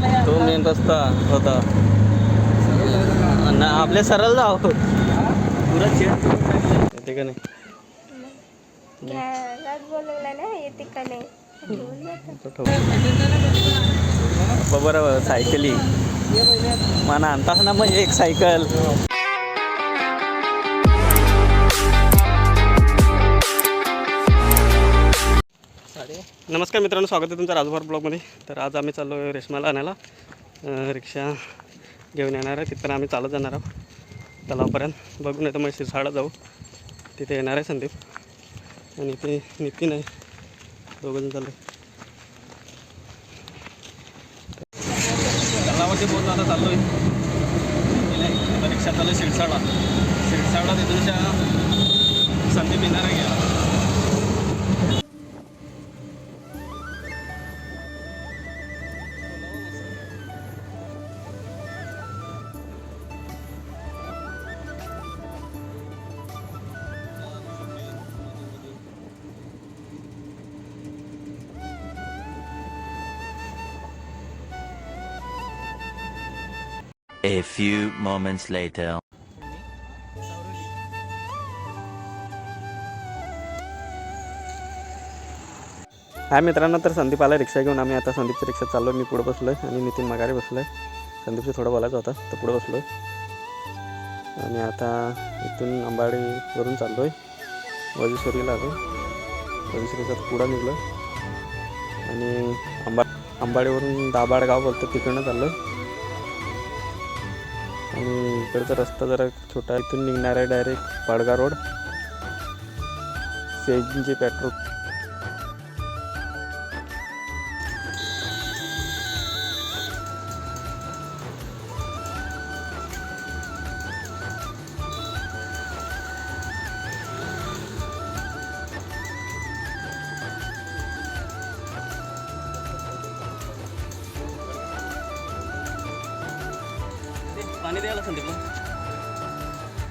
तो मेन रस्ता होता. ना आपले सरळ जाव. येते का नाही? घ्यायलाच बोलवलं ना येते का नाही. बरोबर सायकली. मला आणतास ना मग एक सायकल. नमस्कार मित्रांनो स्वागत आहे तुमचं राजभर ब्लॉगमध्ये. तर आज आम्ही चाललो आहे रेशमाला आणायला. रिक्षा घेऊन येणार आहे. तिथं आम्ही चालत जाणार आहोत. तलावपर्यंत. बघून येतं मग शिरसाडा जाऊ तिथे येणार आहे संदीप. आणि ते नितीन आहे. दोघंजण चाललो तलावाची बोट आता चाललो आहे रिक्षा चालू आहे शिरसाडा शिरसाडा तिथूनच्या संदीप येणार आहे A few moments later. हाय मित्रांनो तर संदीप आला रिक्षा घेऊन. आम्ही आता संदीपची रिक्षा चाललो मी पुढे बसलो आहे आणि नितीन माघारी बसलो आहे संदीपचं थोडं बोलायचं होतं तर पुढे बसलो आहे आणि आता इथून अंबाडीवरून चाललो आहे वजेश्वरीला आलो वजेश्वरीचा पुढं निघलो आणि अंबा अंबाडीवरून दाबाड गाव बोलतो तिकडनं चाललो आहे इकडचा रस्ता जरा छोटा आहे. इथून निघणार आहे direct Padgha road C G petrol पाणी द्यायला संदीपला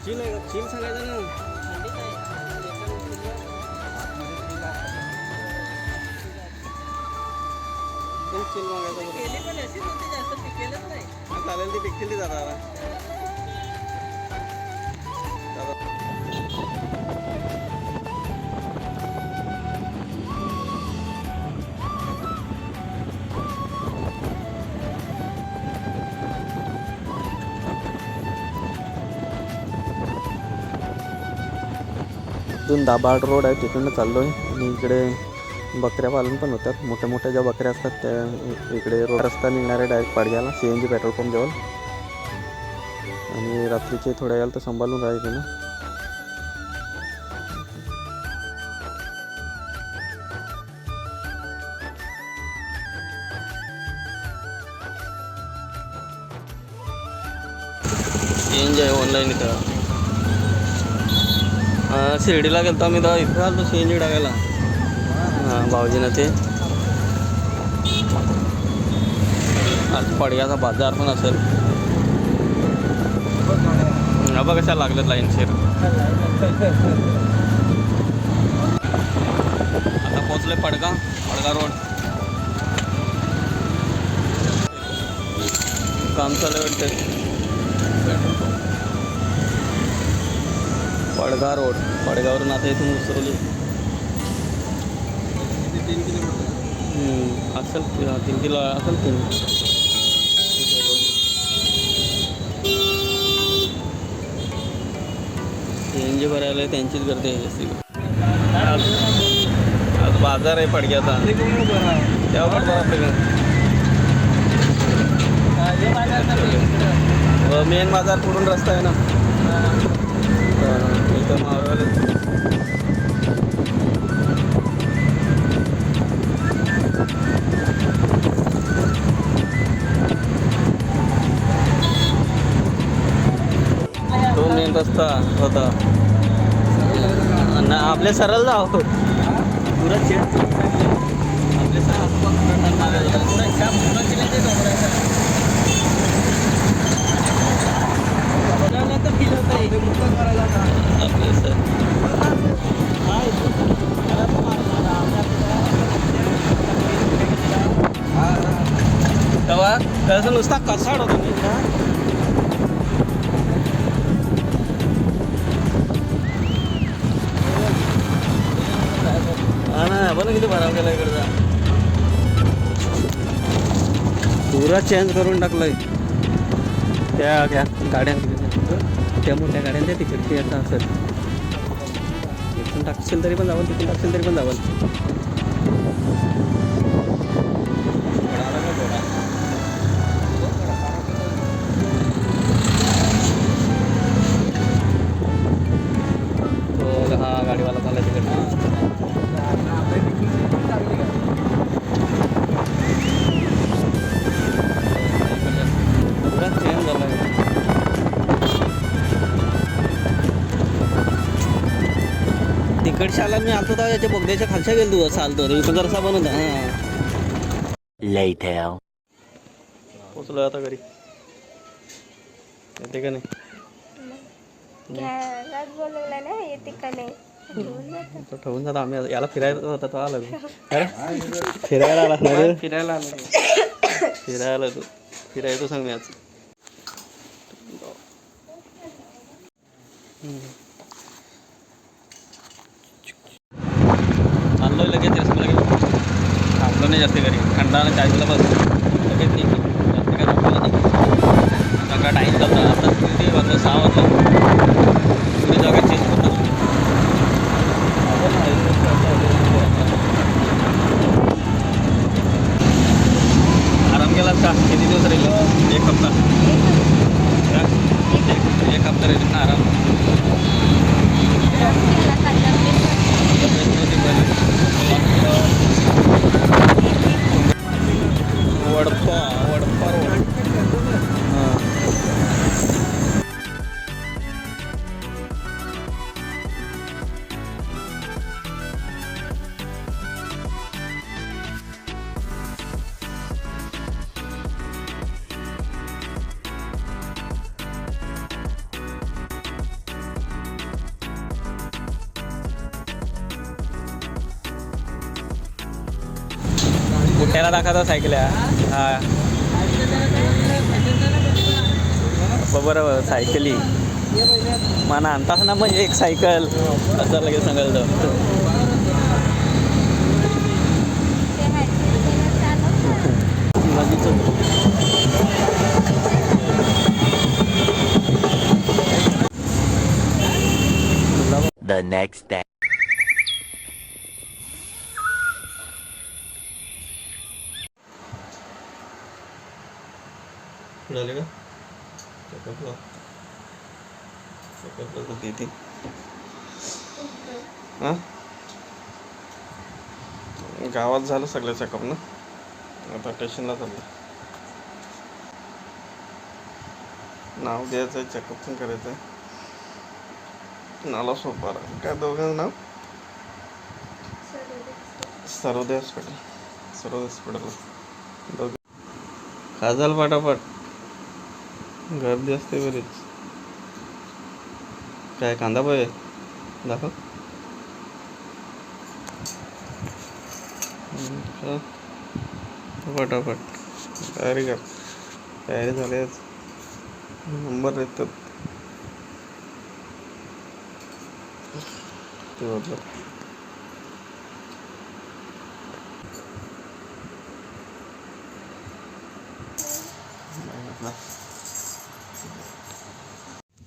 चीन आहे का? चीन सांगायचं ना. चीन मागायचं चालेल ती पिकतील ती जरा इथून दाबाड रोड आहे तिकडनं चाललो आहे आणि इकडे बकऱ्या पालन पण होतात. मोठ्या मोठ्या ज्या बकऱ्या असतात त्या इकडे रोड रस्ता निघणार आहे direct पाडग्याला C N G petrol pump जवळ. आणि रात्रीचे थोड्या वेळ तर सांभाळून राहायचे ना. सी एन जी आहे ऑनलाईन इथं. शिर्डीला गेलो आम्ही तेव्हा. इथं आलो सी एन जी टाकायला हां भाऊजीनं ते. आज पडग्याचा बाजार पण असेल. हा कशा लागल्यात लाईनशीर आता पोचले पडगा पडगा रोड. काम चालू आहे वाटतं. पडगा रोड. पडगावरून आता इथून उसरवली हम्म, असेल कि- तीन किलो असेल तीन एन जी भरायला त्यांचीच गर्दी आहे जास्ती. आज बाजार आहे पडग्याचा. तेव्हा पण बरं आपल्याकडे. मेन बाजार पुढून रस्ता आहे ना. दोन इथं मेन रस्ता होता. ना आपले सरळ जाव आपले आपले सर तेव्हा त्याचा नुसता कसाड होता नाही हा किती भराव गेला इकडचा. पुरा चेंज करून टाकलंय. त्या त्या मोठ्या त्या मोठ्या गाड्या त्या तिकडे ते आता असेल इथून टाकशील तरी पण जावं तिथून टाकशील तरी पण जावं. आला मी आलतो तेव्हा याच्या बोगद्याच्या खालच्या गेलो तू चालतो रे इथं जरसा बनवता हां. पोचलो आता घरी. येते का नाही? घ्यायलाच बोलवलं ना येते का नाही? घेऊन जातो. तो ठेवून जातो आम्ही. याला फिरायला होता तो आला तू. अरे? फिरायला आला ना रे फिरायला आलो फिरायला आला तू. फिरायचं सांग मी आज लगेच रसम लगेच थांबलो नाही जास्त घरी. थंडानं चाय पिला बस. लगेच निघ जास्त काय थांबलो नाही. सगळा टाईम चालतो आता किती वाजलं सहा वाजलं. पुरी जागा चेंज करतो आराम केलास का? किती दिवस राहिले? एक हप्ता? एक- हप्ता राहिले ना आराम. वडपा वडपा रोड कुठ्याला दाखवता सायकल हा. बरोबर सायकली. मना आणताच ना म्हणजे एक सायकल. असं लगेच सांगायला जाऊ. ते हायस्कूल चालू The next day. झाले का? चेकअपला चेकअपला हां? गावात झालं सगळं चेकअप ना? आता स्टेशनला चाललं नाव द्यायचं आहे चेकअप पण करायचं आहे नाला सोपारा काय दोघांचं नाव? सर्वोदय हॉस्पिटल. सर्वोदय हॉस्पिटल दोघं. खाजाल पाटापाट. गर्दी असते बरीच. काय कांदा पोहे? दाखव. फटाफट तयारी कर. तयारी झाली नंबर येतात ते बदला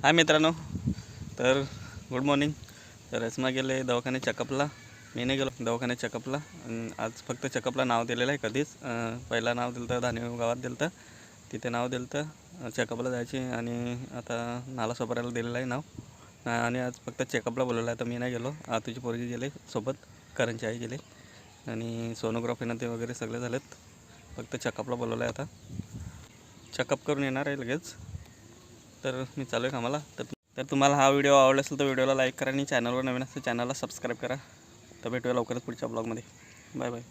हाय मित्रांनो. तर गुड मॉर्निंग. तर रस्मा गेले दवाखाने चेकअपला. मी नाही गेलो दवाखाने चेकअपला. आज फक्त चेकअपला नाव दिलेलं आहे कधीच. पहिला नाव दिलं तर धानेगाव गावात दिलं तर तिथे नाव दिलं तर चेकअपला जायचे आणि आता नाला सोपाऱ्याला दिलेलं आहे नाव. आणि आज फक्त चेकअपला बोलवलं आहे तर मी नाही गेलो. आज तुझी पोरगी गेले सोबत करंची आई गेले. आणि सोनोग्राफीनं ते वगैरे सगळे झालेत. फक्त चेकअपला बोलवलं आहे आता. चेकअप करून येणार आहे लगेच. तर मी चालू आहे कामाला. तर तर तुम्हाला हा व्हिडिओ आवडला असेल तर व्हिडिओला लाईक करा आणि चॅनलवर नवीन असेल चॅनलला सबस्क्राईब करा. तर भेटूया लवकरच पुढच्या ब्लॉगमध्ये. Bye bye.